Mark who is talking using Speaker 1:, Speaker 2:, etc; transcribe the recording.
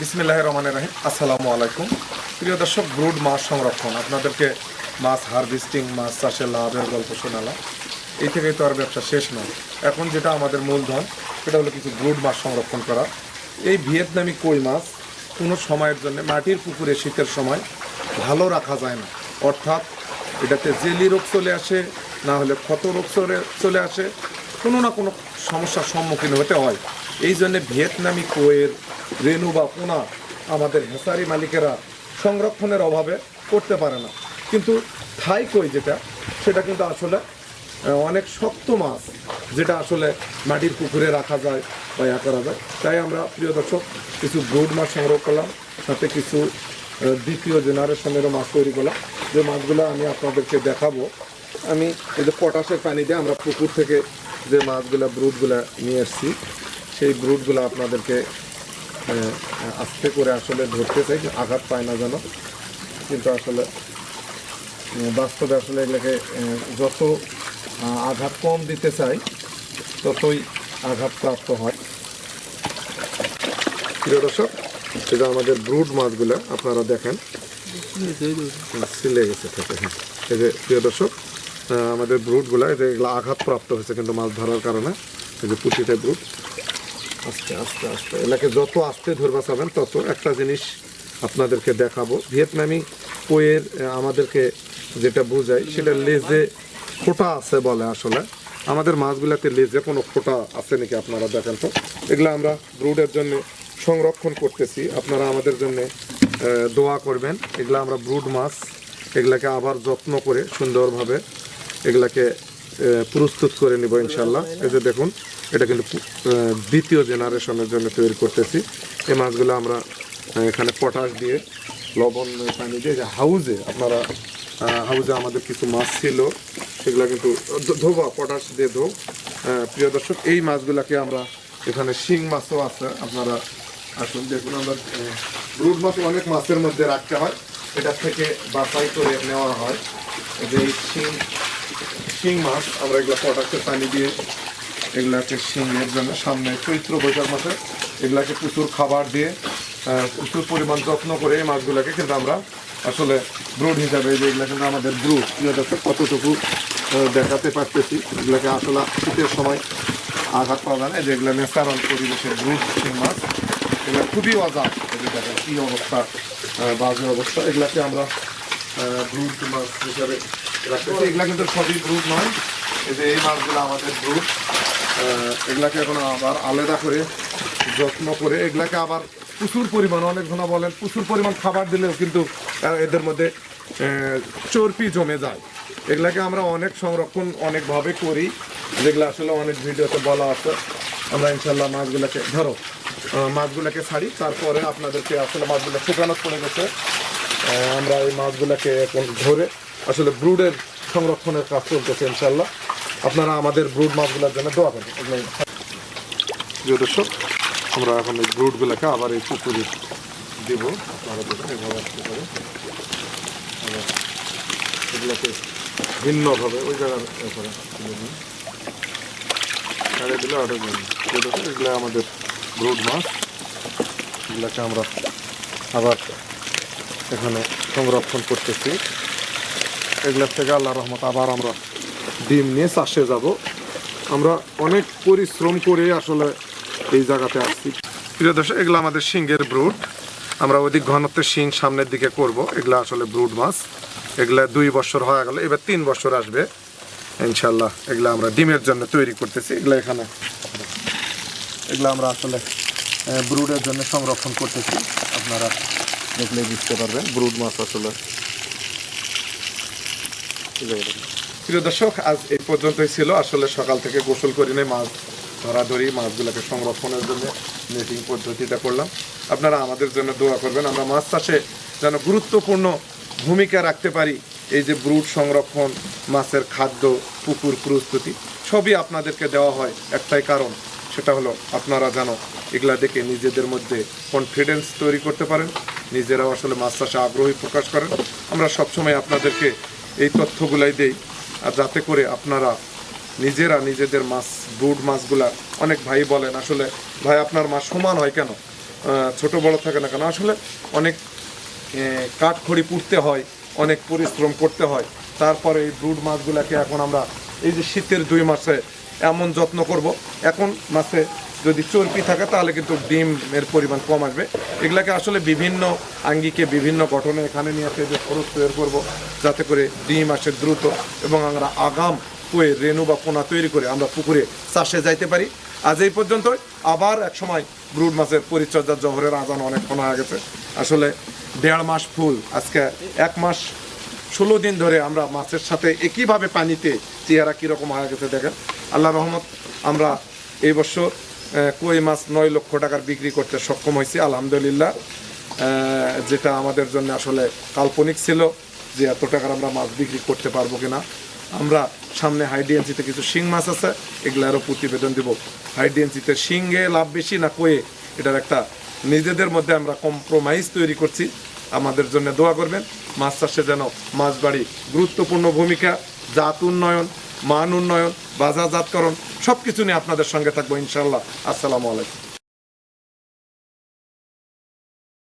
Speaker 1: বিসমিল্লাহ রহমানের রাহিম। আসসালামু আলাইকুম। প্রিয় দর্শক, ব্রুড মাছ সংরক্ষণ। আপনাদেরকে মাছ হারভেস্টিং, মাছ চাষের লাভের গল্প শোনালাম। এই থেকেই তো আর ব্যবসা শেষ নয়। এখন যেটা আমাদের মূলধন, সেটা হলো কিছু ব্রুড মাছ সংরক্ষণ করা। এই ভিয়েতনামি কই মাছ কোনো সময়ের জন্য মাটির পুকুরে শীতের সময় ভালো রাখা যায় না। অর্থাৎ এটাতে জেলি রোগ চলে আসে, না হলে ক্ষত রোগ চলে চলে আসে। কোনো না কোনো সমস্যার সম্মুখীন হতে হয়। এই জন্যে ভিয়েতনামি কোয়ের রেনু বা পোনা আমাদের হেসারি মালিকেরা সংরক্ষণের অভাবে করতে পারে না। কিন্তু থাই কই যেটা, সেটা কিন্তু আসলে অনেক শক্ত মাছ যেটা আসলে মাটির পুকুরে রাখা যায় বা ইয়া করা যায়। তাই আমরা, প্রিয় দর্শক, কিছু ব্রুড মাছ সংগ্রহ করলাম, সাথে কিছু দ্বিতীয় জেনারেশনেরও মাছ তৈরি করলাম। যে মাছগুলো আমি আপনাদেরকে দেখাবো। আমি এই যে পটাশের পানি দিয়ে আমরা পুকুর থেকে যে মাছগুলো ব্রুডগুলা নিয়ে এসেছি, সেই ব্রুডগুলো আপনাদেরকে আস্তে করে আসলে ধরতে চাই, আঘাত পায় না যেন। কিন্তু আসলে বাস্তবে আসলে এগুলোকে যত আঘাত কম দিতে চাই, ততই আঘাতপ্রাপ্ত হয়। প্রিয় দর্শক, এটা আমাদের ব্রুড মাছগুলো, আপনারা দেখেন। সিলে গেছে থেকে হ্যাঁ। এই যে, প্রিয় দর্শক আমাদের ব্রুটগুলো এগুলো আঘাতপ্রাপ্ত হয়েছে কিন্তু মাছ ধরার কারণে, এই যে পুঁটিতে ব্রুট। আস্তে আস্তে আস্তে। এলাকে যত আস্তে ধরবা চাবেন, তত একটা জিনিস আপনাদেরকে দেখাবো। ভিয়েতনামি কোয়ের আমাদেরকে যেটা বোঝায়, সেটা লেজে ফোঁটা আছে বলে আসলে। আমাদের মাছগুলোতে লেজে কোনো ফোঁটা আছে নাকি আপনারা দেখেন তো? এগুলো আমরা ব্রুডের জন্য সংরক্ষণ করতেছি। আপনারা আমাদের জন্য দোয়া করবেন। এগুলো আমরা ব্রুড মাছ, এগুলাকে আবার যত্ন করে সুন্দরভাবে এগুলাকে প্রস্তুত করে নিব ইনশাল্লাহ এই যে দেখুন, এটা কিন্তু দ্বিতীয় জেনারেশনের জন্য তৈরি করতেছি। এই মাছগুলো আমরা এখানে পটাশ দিয়ে, লবণ, পানি দিয়ে যে হাউজে আপনারা হাউজে আমাদের কিছু মাছ ছিল, সেগুলো কিন্তু ধোবা, পটাশ দিয়ে ধো প্রিয় দর্শক, এই মাছগুলোকে আমরা এখানে শিং মাছও আছে, আপনারা আসুন, দেখুন আমরা রুট মাছ অনেক মাছের মধ্যে রাখতে হয়। এটা থেকে বাছাই করে নেওয়া হয়। যে শিং শিং মাছ, আমরা এগুলো পটাশের পানি দিয়ে এগুলাকে শিঙের জন্য সামনে চৈত্র বৈশাখ মাসে এগুলাকে প্রচুর খাবার দিয়ে প্রচুর পরিমাণ যত্ন করে এই মাছগুলোকে কিন্তু আমরা আসলে ব্রুড হিসাবে যে এগুলো কিন্তু আমাদের ব্রুড কতটুকু দেখাতে পারতেছি, এগুলাকে আসলে শীতের সময় আঘাত পাওয়া যায় না। যেগুলো ন্যাচারাল পরিবেশের ব্রুড শিং মাছ, এগুলো খুবই অজাত। কী অবস্থা বাজে অবস্থা। এগুলাকে আমরা ব্রুড মাছ হিসাবে কিন্তু সবই নয়। এই যে এই মাছগুলো আমাদের এখন আবার আলাদা করে যত্ন করে এগুলাকে আবার প্রচুর পরিমাণ বলেন, প্রচুর পরিমাণ খাবার দিলেও কিন্তু এদের মধ্যে চর্বি জমে যায়। এগুলাকে আমরা অনেক সংরক্ষণ অনেকভাবে করি। যেগুলো আসলে অনেক ভিডিওতে বলা আছে। আমরা ইনশাল্লাহ মাছগুলোকে, ধরো মাছগুলোকে ছাড়ি, তারপরে আপনাদেরকে আসলে মাছগুলো শুকানো পড়ে গেছে। আমরা এই মাছগুলোকে এখন ধরে আসলে ব্রুডের সংরক্ষণের কাজ চলতেছে ইনশাল্লাহ আপনারা আমাদের ব্রুড মাছগুলোর জন্য দোয়া করেন দর্শক, আমরা এখন এই ব্রুডগুলোকে আবার এই পুকুরে দেব। আপনারা দেখুন, এভাবে আসতে পারে। এগুলোকে ভিন্নভাবে ওই জায়গার ব্যাপারে দিলে প্রিয় দর্শক, এগুলো আমাদের ব্রুড মাছ। এগুলোকে আমরা আবার এখানে সংরক্ষণ করতেছি। এগুলোর থেকে আল্লাহ রহমত আবার আমরা ডিম নিয়ে চাষে যাব। আমরা অনেক পরিশ্রম করে আসলে এই জায়গাতে আসছি। প্রিয় দর্শক, এগুলো আমাদের শিঙ্গের ব্রুড। আমরা অধিক ঘনত্বের শিং সামনের দিকে করব। এগুলো আসলে ব্রুড মাছ। এগুলা দুই বছর হয়ে গেল, এবার তিন বছর আসবে। ইনশাল্লাহ এগুলো আমরা ডিমের জন্য তৈরি করতেছি। এগুলো এখানে, এগুলো আমরা আসলে ব্রুডের জন্য সংরক্ষণ করতেছি। আপনারা দেখলে বুঝতে পারবেন, ব্রুড মাছ আসলে প্রিয় দর্শক, আজ এই পর্যন্তই ছিল। আসলে সকাল থেকে গোসল করি নাই, মাছ ধরাধরি মাছগুলোকে সংরক্ষণের জন্য নেটিং পদ্ধতিটা করলাম। আপনারা আমাদের জন্য দোয়া করবেন, আমরা মাছ চাষে যেন গুরুত্বপূর্ণ ভূমিকা রাখতে পারি। এই যে ব্রুড সংরক্ষণ, মাছের খাদ্য, পুকুর প্রস্তুতি, সবই আপনাদেরকে দেওয়া হয়। একটাই কারণ, সেটা হলো আপনারা যেন এগুলা দেখে নিজেদের মধ্যে কনফিডেন্স তৈরি করতে পারেন। নিজেরাও আসলে মাছ চাষে আগ্রহী প্রকাশ করেন। আমরা সবসময় আপনাদেরকে এই তথ্যগুলাই দেই। আর যাতে করে আপনারা নিজেরা নিজেদের মাছ ব্রুড মাছগুলা অনেক ভাই বলেন আসলে ভাই আপনার মাছ সমান হয় কেন? ছোট বড় থাকে না কেন? আসলে অনেক এ, কাঠখড়ি পুড়তে হয় অনেক পরিশ্রম করতে হয়। তারপরে এই ব্রুড মাছগুলোকে এখন আমরা এই যে শীতের দুই মাসে এমন যত্ন করব। এখন মাছে যদি চর্বি থাকে, তাহলে কিন্তু ডিমের পরিমাণ কম আসবে। এগুলাকে আসলে বিভিন্ন আঙ্গিকে বিভিন্ন গঠনে এখানে নিয়ে আসে, যে খরচ তৈরি করব, যাতে করে ডিম আসে দ্রুত এবং আমরা আগাম পুয়ে রেণু বা পোনা তৈরি করে আমরা পুকুরে চাষে যাইতে পারি। আজ এই পর্যন্ত আবার এক সময় ব্রুড মাছের পরিচর্যা জহরের আজান অনেকক্ষণ হয়ে গেছে। আসলে দেড় মাস ফুল, আজকে এক মাস, ষোলো দিন ধরে আমরা মাছের সাথে একইভাবে পানিতে চেহারা কীরকম হয়ে গেছে দেখেন। আল্লাহ রহমত, আমরা এই বছর কই মাছ নয় লক্ষ টাকার বিক্রি করতে সক্ষম হয়েছি, আলহামদুলিল্লাহ। যেটা আমাদের জন্য আসলে কাল্পনিক ছিল যে এত টাকার আমরা মাছ বিক্রি করতে পারব কিনা। আমরা সামনে হাইডিএনসিতে কিছু শিং মাছ আছে এগুলারও প্রতিবেদন দিব। হাইডিএনসিতে শিংয়ে লাভ বেশি না কয়ে, এটার একটা নিজেদের মধ্যে আমরা কম্প্রোমাইজ তৈরি করছি। আমাদের জন্য দোয়া করবেন, মাছ চাষে যেন মাছ বাড়ি গুরুত্বপূর্ণ ভূমিকা, জাত উন্নয়ন, মান উন্নয়ন, বাজারজাতকরণ সব কিছু নিয়ে আপনাদের সঙ্গে থাকব ইনশাল্লাহ আসসালামু আলাইকুম।